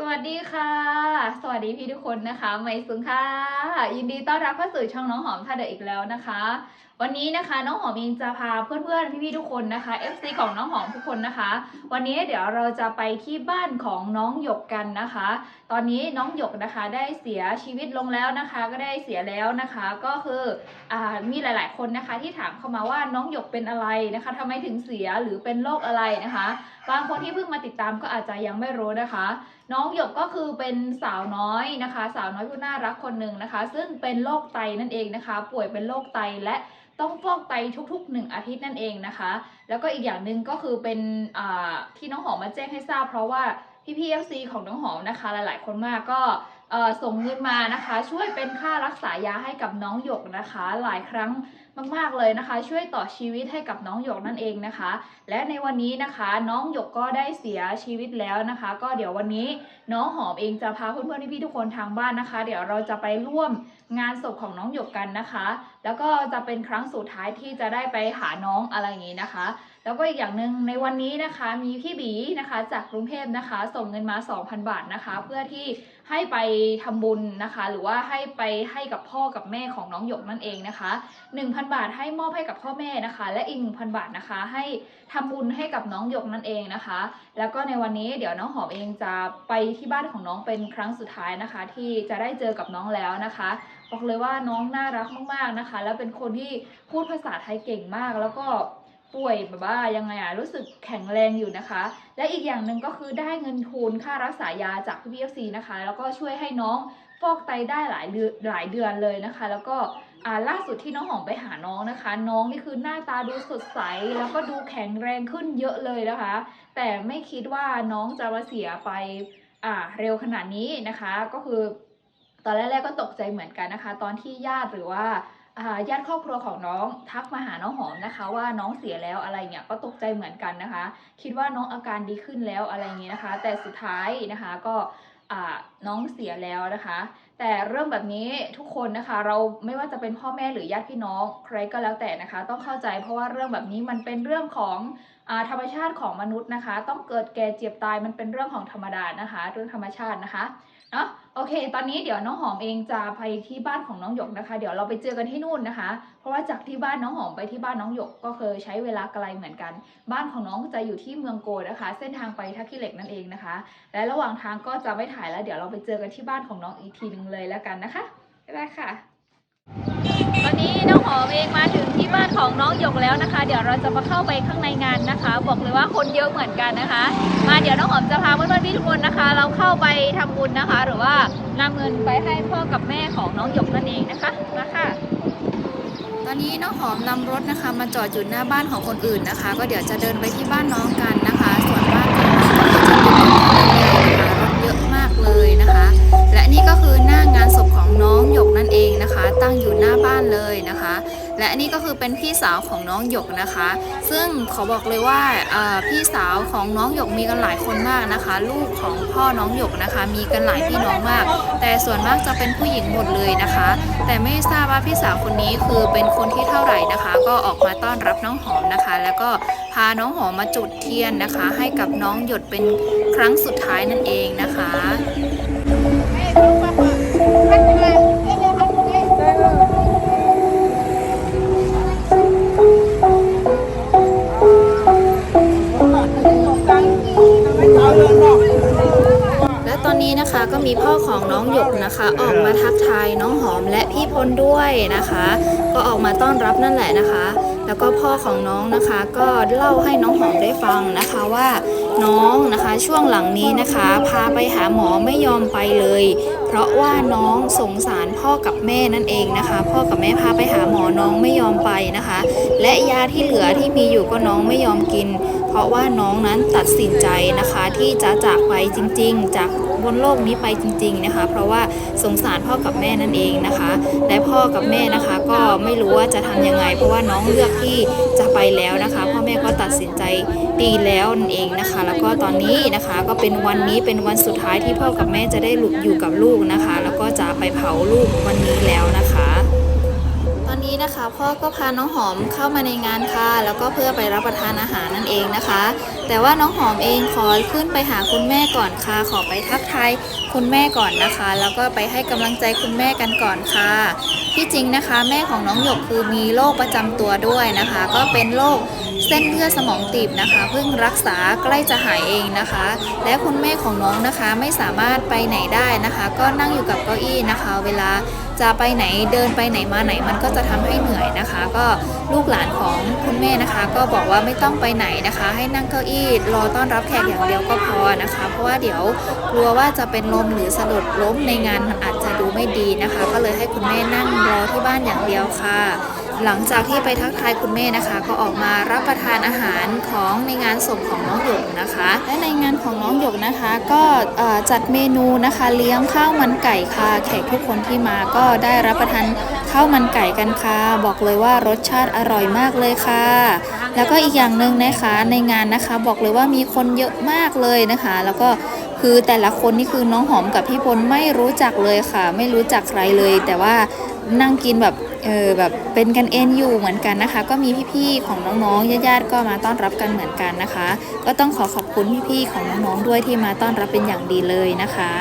สวัสดีค่ะ สวัสดีพี่ทุกคนนะคะ ไมซุงค่ะ ยินดีต้อนรับเข้าสู่ช่องน้องหอมท่าเดออีกแล้วนะคะ วันนี้นะคะน้องหอมเองจะพาเพื่อนๆพี่ๆทุกคนนะคะ FC ของน้องหอมทุกคนนะคะ วันนี้เดี๋ยวเราจะไปที่บ้านของน้องหยกกันนะคะ ตอนนี้น้องหยกนะคะได้เสียชีวิตลงแล้วนะคะ ก็ได้เสียแล้วนะคะ ก็คืออ่ามีหลาย ๆ คนนะคะที่ถามเข้ามาว่าน้องหยกเป็นอะไรนะคะทำไมถึงเสียหรือเป็นโรคอะไรนะคะ บางคนที่เพิ่งมาติดตามก็อาจจะยังไม่รู้นะคะ น้องหยกก็คือเป็นสาวน้อยนะคะ สาวน้อยผู้น่ารักคนหนึ่งนะคะ ซึ่งเป็นโรคไตนั่นเองนะคะ ป่วยเป็นโรคไตและต้องฟอกไตทุกๆหนึ่งอาทิตย์นั่นเองนะคะ แล้วก็อีกอย่างหนึ่งก็คือเป็นที่น้องหอมมาแจ้งให้ทราบ เพราะว่าพี่พีเอฟซีของน้องหอมนะคะ หลายๆ คนมากก็ส่งเงินมานะคะ ช่วยเป็นค่ารักษายาให้กับน้องหยกนะคะ หลายครั้ง มากๆเลยนะคะ ช่วยต่อชีวิตให้กับน้องหยกนั่นเองนะคะ และในวันนี้นะคะน้องหยกก็ได้เสียชีวิตแล้วนะคะ ก็เดี๋ยววันนี้น้องหอมเองจะพาเพื่อนๆพี่ๆทุกคนทางบ้านนะคะ เดี๋ยวเราจะไปร่วมงานศพของน้องหยกกันนะคะ แล้วก็จะเป็นครั้งสุดท้ายที่จะได้ไปหาน้องอะไรอย่างนี้นะคะ แล้วก็อีกอย่างหนึ่งในวันนี้นะคะมีพี่บีนะคะจากกรุงเทพนะคะ ส่งเงินมา 2,000 บาทนะคะ เพื่อที่ให้ไปทำบุญนะคะ หรือว่าให้ไปให้กับพ่อกับแม่ของน้องหยกนั่นเองนะคะ 1,000บาทให้มอบให้กับพ่อแม่นะคะ และอีก 1,000 บาทนะคะ ให้ทำบุญให้กับน้องหยกนั่นเองนะคะ แล้วก็ในวันนี้เดี๋ยวน้องหอมเองจะไปที่บ้านของน้องเป็นครั้งสุดท้ายนะคะ ที่จะได้เจอกับน้องแล้วนะคะบอกเลยว่าน้องน่ารักมากๆนะคะ แล้วเป็นคนที่พูดภาษาไทยเก่งมากแล้วก็ป่วยแบบว่ายังไงอะรู้สึกแข็งแรงอยู่นะคะ และอีกอย่างหนึ่งก็คือได้เงินทุนค่ารักษายาจากพี่พีเอฟซีนะคะ แล้วก็ช่วยให้น้องฟอกไตได้หลายเดือนหลายเดือนเลยนะคะ แล้วก็ อ่าล่าสุดที่น้องหอมไปหาน้องนะคะ น้องนี่คือหน้าตาดูสดใส แล้วก็ดูแข็งแรงขึ้นเยอะเลยนะคะ แต่ไม่คิดว่าน้องจะมาเสียไปอ่าเร็วขนาดนี้นะคะ ก็คือ ตอนแรกๆก็ตกใจเหมือนกันนะคะ ตอนที่ญาติหรือว่าอ่าญาติครอบครัวของน้องทักมาหาน้องหอมนะคะ ว่าน้องเสียแล้วอะไรเงี้ยก็ตกใจเหมือนกันนะคะ คิดว่าน้องอาการดีขึ้นแล้วอะไรเงี้ยนะคะ แต่สุดท้ายนะคะก็ น้องเสียแล้วนะคะ แต่เรื่องแบบนี้ทุกคนนะคะ เราไม่ว่าจะเป็นพ่อแม่หรือญาติพี่น้องใครก็แล้วแต่นะคะ ต้องเข้าใจเพราะว่าเรื่องแบบนี้มันเป็นเรื่องของอธรรมชาติของมนุษย์นะคะ ต้องเกิดแก่เจ็บตายมันเป็นเรื่องของธรรมดานะคะ เรื่องธรรมชาตินะคะเนาะ โอเค ตอนนี้เดี๋ยวน้องหอมเองจะไปที่บ้านของน้องหยกนะคะ เดี๋ยวเราไปเจอกันที่นู่นนะคะ เพราะว่าจากที่บ้านน้องหอมไปที่บ้านน้องหยกก็เคยใช้เวลาไกลเหมือนกัน บ้านของน้องจะอยู่ที่เมืองโกนะคะ เส้นทางไปทักขี้เหล็กนั่นเองนะคะ และระหว่างทางก็จะไม่ถ่ายแล้ว เดี๋ยวเราไปเจอกันที่บ้านของน้องอีกทีหนึ่งเลยแล้วกันนะคะบ๊ายบายค่ะ ตอนนี้น้องหอมเองมาถึงที่บ้านของน้องหยกแล้วนะคะ เดี๋ยวเราจะมาเข้าไปข้างในงานนะคะ บอกเลยว่าคนเยอะเหมือนกันนะคะ มาเดี๋ยวน้องหอมจะพาเพื่อนๆพี่ทุกคนนะคะ เราเข้าไปทำบุญนะคะ หรือว่านำเงินไปให้พ่อกับแม่ของน้องหยกนั่นเองนะคะมาค่ะ ตอนนี้น้องหอมนำรถนะคะ มาจอดอยู่หน้าบ้านของคนอื่นนะคะ ก็เดี๋ยวจะเดินไปที่บ้านน้องกันนะคะ และอันนี้ก็คือเป็นพี่สาวของน้องหยกนะคะ ซึ่งขอบอกเลยว่าพี่สาวของน้องหยกมีกันหลายคนมากนะคะ ลูกของพ่อน้องหยกนะคะ มีกันหลายพี่น้องมาก แต่ส่วนมากจะเป็นผู้หญิงหมดเลยนะคะ แต่ไม่ทราบว่าพี่สาวคนนี้คือเป็นคนที่เท่าไหร่นะคะ ก็ออกมาต้อนรับน้องหอมนะคะ แล้วก็พาน้องหอมมาจุดเทียนนะคะ ให้กับน้องหยดเป็นครั้งสุดท้ายนั่นเองนะคะแล อนนี้นะคะก็มีพ่อของน้องหยกนะคะ ออกมาทักทายน้องหอมและพี่พลด้วยนะคะ ก็ออกมาต้อนรับนั่นแหละนะคะ แล้วก็พ่อของน้องนะคะ ก็เล่าให้น้องหอมได้ฟังนะคะว่าน้องนะคะช่วงหลังนี้นะคะ พาไปหาหมอไม่ยอมไปเลย เพราะว่าน้องสงสารพ่อกับแม่นั่นเองนะคะ พ่อกับแม่พาไปหาหมอน้องไม่ยอมไปนะคะ และยาที่เหลือที่มีอยู่ก็น้องไม่ยอมกิน เพราะว่าน้องนั้นตัดสินใจนะคะที่จะจากไปจริง ๆ จากบนโลกนี้ไปจริง ๆนะคะ เพราะว่าสงสารพ่อกับแม่นั่นเองนะคะ และพ่อกับแม่นะคะก็ไม่รู้ว่าจะทำยังไง เพราะว่าน้องเลือกที่จะไปแล้วนะคะ พ่อแม่ก็ตัดสินใจดีแล้วนั่นเองนะคะ แล้วก็ตอนนี้นะคะก็เป็นวันนี้เป็นวันสุดท้ายที่พ่อกับแม่จะได้หลุดอยู่กับลูกนะคะ แล้วก็จะไปเผาลูกวันนี้แล้วนะคะ ตอนนนี้นะคะ พ่อก็พาน้องหอมเข้ามาในงานค่ะ แล้วก็เพื่อไปรับประทานอาหารนั่นเองนะคะ แต่ว่าน้องหอมเองขอขึ้นไปหาคุณแม่ก่อนค่ะ ขอไปทักทายคุณแม่ก่อนนะคะ แล้วก็ไปให้กำลังใจคุณแม่กันก่อนค่ะ ที่จริงนะคะแม่ของน้องหยกคือมีโรคประจำตัวด้วยนะคะ ก็เป็นโรคเส้นเลือดสมองตีบนะคะเพิ่งรักษาใกล้จะหายเองนะคะ และคุณแม่ของน้องนะคะไม่สามารถไปไหนได้นะคะ ก็นั่งอยู่กับเก้าอี้นะคะ เวลาจะไปไหนเดินไปไหนมาไหนมันก็จะทำให้เหนื่อยนะคะ ก็ลูกหลานของคุณแม่นะคะ ก็บอกว่าไม่ต้องไปไหนนะคะ ให้นั่งเก้าอี้รอต้อนรับแขกอย่างเดียวก็พอนะคะ เพราะว่าเดี๋ยวกลัวว่าจะเป็นลมหรือสะดุดล้มในงาน ไม่ดีนะคะ ก็เลยให้คุณแม่นั่งรอที่บ้านอย่างเดียวค่ะ หลังจากที่ไปทักทายคุณแม่นะคะ ก็ออกมารับประทานอาหารของในงานศพของน้องหยกนะคะ และในงานของน้องหยกนะคะ ก็จัดเมนูนะคะ เลี้ยงข้าวมันไก่ค่ะแขกทุกคนที่มาก็ได้รับประทานข้าวมันไก่กันค่ะ บอกเลยว่ารสชาติอร่อยมากเลยค่ะ แล้วก็อีกอย่างหนึ่งนะคะในงานนะคะ บอกเลยว่ามีคนเยอะมากเลยนะคะ แล้วก็ คือแต่ละคนนี่คือน้องหอมกับพี่พลไม่รู้จักเลยค่ะ ไม่รู้จักใครเลย แต่ว่านั่งกินแบบเออแบบเป็นกันเองอยู่เหมือนกันนะคะ ก็มีพี่ๆของน้องๆญาติๆก็มาต้อนรับกันเหมือนกันนะคะ ก็ต้องขอขอบคุณพี่ๆของน้องๆด้วยที่มาต้อนรับเป็นอย่างดีเลยนะคะ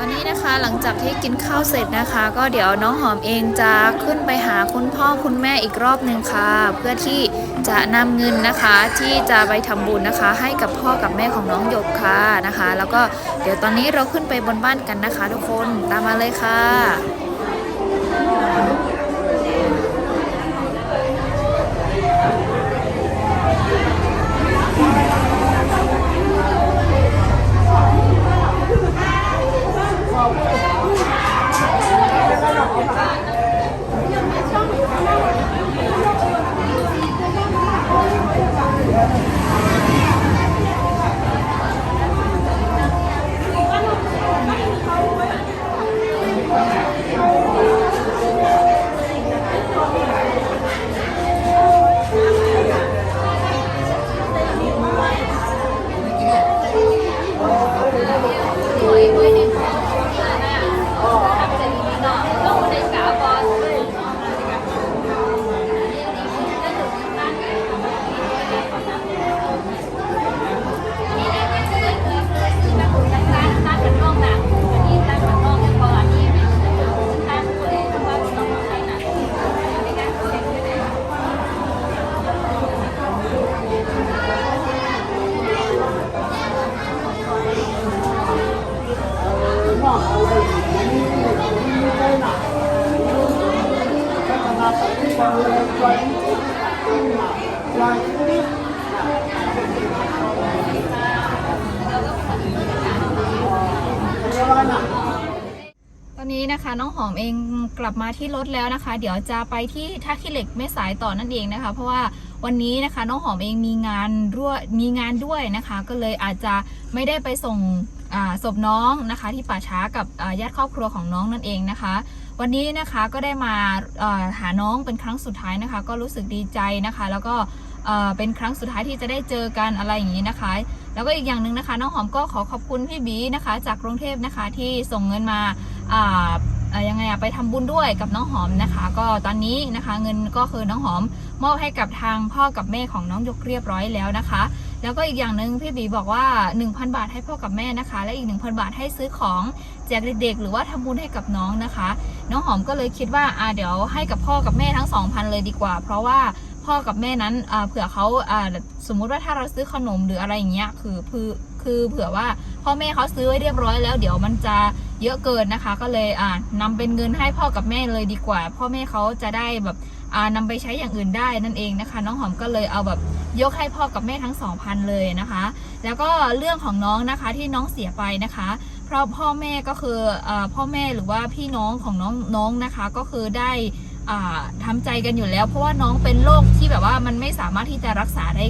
ตอนนี้นะคะหลังจากที่กินข้าว เสร็จนะคะ ก็เดี๋ยวน้องหอมเองจะขึ้นไปหาคุณพ่อคุณแม่อีกรอบหนึ่งค่ะ เพื่อที่จะนำเงินนะคะที่จะไปทำบุญนะคะ ให้กับพ่อกับแม่ของน้องหยกค่ะนะคะ แล้วก็เดี๋ยวตอนนี้เราขึ้นไปบนบ้านกันนะคะ ทุกคนตามมาเลยค่ะ นนี้นะน้องหอมเองกลับมาที่รถแล้วนะคะ เดี๋ยวจะไปที่ท่าขี้เหล็กแม่สายต่อนั่นเองนะคะ เพราะว่าวันนี้นะคะน้องหอมเองมีงานร่วมมีงานด้วยนะคะ ก็เลยอาจจะไม่ได้ไปส่งศพน้องนะคะ ที่ป่าช้ากับญาติครอบครัวของน้องนั่นเองนะคะ วันนี้นะคะก็ได้มาหาน้องเป็นครั้งสุดท้ายนะคะ ก็รู้สึกดีใจนะคะ แล้วก็เป็นครั้งสุดท้ายที่จะได้เจอกันอะไรอย่างนี้นะคะ แล้วก็อีกอย่างหนึ่งนะคะ น้องหอมก็ขอขอบคุณพี่บีนะคะ จากกรุงเทพนะคะที่ส่งเงินมา ยังไงอะไปทำบุญด้วยกับน้องหอมนะคะ ก็ตอนนี้นะคะ เงินก็คือน้องหอมมอบให้กับทางพ่อกับแม่ของน้องยกเรียบร้อยแล้วนะคะ แล้วก็อีกอย่างหนึ่งพี่บีบอกว่า 1,000 บาทให้พ่อกับแม่นะคะ และอีก 1,000 บาทให้ซื้อของแจกเด็กๆหรือว่าทำบุญให้กับน้องนะคะ น้องหอมก็เลยคิดว่าอ่าเดี๋ยวให้กับพ่อกับแม่ทั้ง 2,000 เลยดีกว่า เพราะว่า พ่อกับแม่นั้นเผื่อเขาสมมุติว่าถ้าเราซื้อขนมหรืออะไรอย่างเงี้ยคือคือคือเผื่อว่าพ่อแม่เขาซื้อไว้เรียบร้อยแล้วเดี๋ยวมันจะเยอะเกินนะคะ ก็เลยอ่านำเป็นเงินให้พ่อกับแม่เลยดีกว่า พ่อแม่เขาจะได้แบบอ่านำไปใช้อย่างอื่นได้นั่นเองนะคะ น้องหอมก็เลยเอาแบบยกให้พ่อกับแม่ทั้ง2,000เลยนะคะ แล้วก็เรื่องของน้องนะคะที่น้องเสียไปนะคะ เพราะพ่อแม่ก็คืออพ่อแม่หรือว่าพี่น้องของน้องน้องนะคะ ก็คือได้ อ่าทำใจกันอยู่แล้ว เพราะว่าน้องเป็นโรคที่แบบว่ามันไม่สามารถที่จะรักษาได้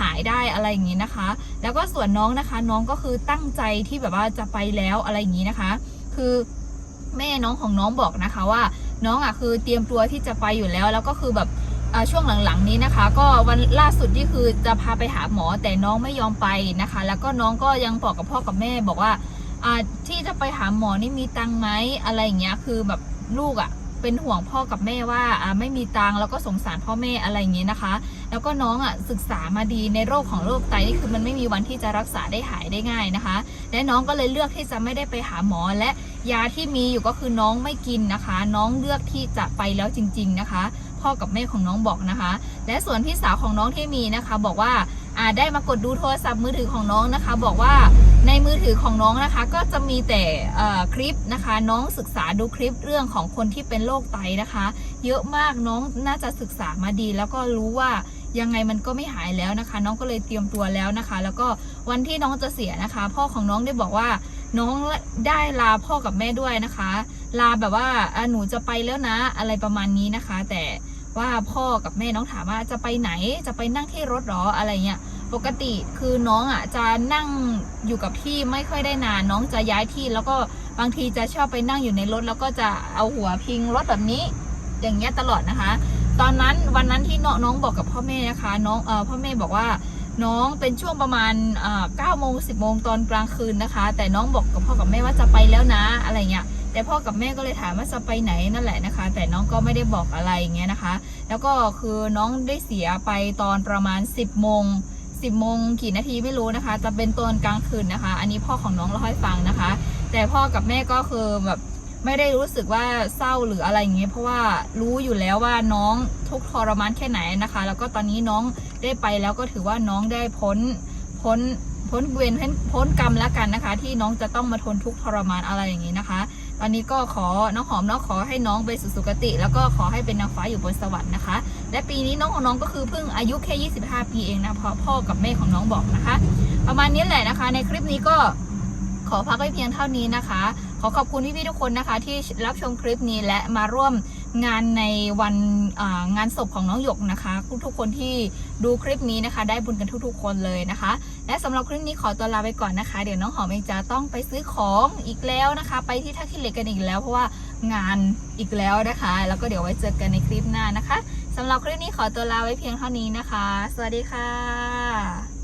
หายได้อะไรอย่างนี้นะคะ แล้วก็ส่วนน้องนะคะ น้องก็คือตั้งใจที่แบบว่าจะไปแล้วอะไรอย่างนี้นะคะ คือแม่น้องของน้องบอกนะคะว่าน้องอะคือเตรียมตัวที่จะไปอยู่แล้ว แล้วก็คือแบบช่วงหลังๆนี้นะคะ ก็วันล่าสุดที่คือจะพาไปหาหมอแต่น้องไม่ยอมไปนะคะ แล้วก็น้องก็ยังบอกกับพ่อกับแม่บอกว่าอ่าที่จะไปหาหมอนี่มีตังค์ไหมอะไรอย่างเงี้ยคือแบบลูกอะ เป็นห่วงพ่อกับแม่ว่าไม่มีตังค์แล้วก็สงสารพ่อแม่อะไรอย่างเงี้ยนะคะ แล้วก็น้องอะศึกษามาดีในโรคของโรคไตนี่คือมันไม่มีวันที่จะรักษาได้หายได้ง่ายนะคะ และน้องก็เลยเลือกที่จะไม่ได้ไปหาหมอและยาที่มีอยู่ก็คือน้องไม่กินนะคะ น้องเลือกที่จะไปแล้วจริง ๆนะคะ พ่อกับแม่ของน้องบอกนะคะ และส่วนพี่สาวของน้องที่มีนะคะ บอกว่า ได้มากดดูโทรศัพท์มือถือของน้องนะคะ บอกว่าในมือถือของน้องนะคะ ก็จะมีแต่คลิปนะคะ น้องศึกษาดูคลิปเรื่องของคนที่เป็นโรคไตนะคะ เยอะมากน้องน่าจะศึกษามาดี แล้วก็รู้ว่ายังไงมันก็ไม่หายแล้วนะคะ น้องก็เลยเตรียมตัวแล้วนะคะ แล้วก็วันที่น้องจะเสียนะคะ พ่อของน้องได้บอกว่าน้องได้ลาพ่อกับแม่ด้วยนะคะ ลาแบบว่าหนูจะไปแล้วนะอะไรประมาณนี้นะคะ แต่ ว่าพ่อกับแม่น้องถามว่าจะไปไหนจะไปนั่งที่รถหรออะไรเงี้ยปกติคือน้องอะจะนั่งอยู่กับที่ไม่ค่อยได้นาน น้องจะย้ายที่แล้วก็บางทีจะชอบไปนั่งอยู่ในรถ แล้วก็จะเอาหัวพิงรถแบบนี้ อย่างเงี้ยตลอดนะคะ ตอนนั้นวันนั้นที่น้องบอกกับพ่อแม่นะคะ น้องเออพ่อแม่บอกว่าน้องเป็นช่วงประมาณเก้าโมงสิบโมงตอนกลางคืนนะคะ แต่น้องบอกกับพ่อกับแม่ว่าจะไปแล้วนะอะไรเงี้ย แต่พ่อกับแม่ก็เลยถามว่าจะไปไหนนั่นแหละนะคะ แต่น้องก็ไม่ได้บอกอะไรอย่างเงี้ยนะคะ แล้วก็คือน้องได้เสียไปตอนประมาณ 10โมง10โมงกี่นาทีไม่รู้นะคะ จะเป็นตอนกลางคืนนะคะ อันนี้พ่อของน้องเล่าให้ฟังนะคะ แต่พ่อกับแม่ก็คือแบบไม่ได้รู้สึกว่าเศร้าหรืออะไรอย่างเงี้ยเพราะว่ารู้อยู่แล้วว่าน้องทุกทรมานแค่ไหนนะคะ แล้วก็ตอนนี้น้องได้ไปแล้วก็ถือว่าน้องได้พ้นพ้นพ้นเวรพ้นพ้นกรรมแล้วกันนะคะ ที่น้องจะต้องมาทนทุกทรมานอะไรอย่างนี้นะคะ ตอนนี้ก็ขอน้องหอมเนาะขอให้น้องไปสู่สุคติ แล้วก็ขอให้เป็นนางฟ้าอยู่บนสวรรค์นะคะ และปีนี้น้องของน้องก็คือเพิ่งอายุแค่ 25 ปีเองนะเพราะพ่อกับแม่ของน้องบอกนะคะ ประมาณนี้แหละนะคะ ในคลิปนี้ก็ขอพักไว้เพียงเท่านี้นะคะ ขอขอบคุณพี่ๆทุกคนนะคะ ที่รับชมคลิปนี้และมาร่วมงานในวันงานศพของน้องหยกนะคะ ทุกๆคนที่ดูคลิปนี้นะคะ ได้บุญกันทุกๆ คนเลยนะคะ และสำหรับคลิปนี้ขอตัวลาไปก่อนนะคะ เดี๋ยวน้องหอมเองจะต้องไปซื้อของอีกแล้วนะคะ ไปที่ท่าขี้เหล็กกันอีกแล้วเพราะว่างานอีกแล้วนะคะ แล้วก็เดี๋ยวไว้เจอกันในคลิปหน้านะคะสำหรับคลิปนี้ขอตัวลาไว้เพียงเท่านี้นะคะ สวัสดีค่ะ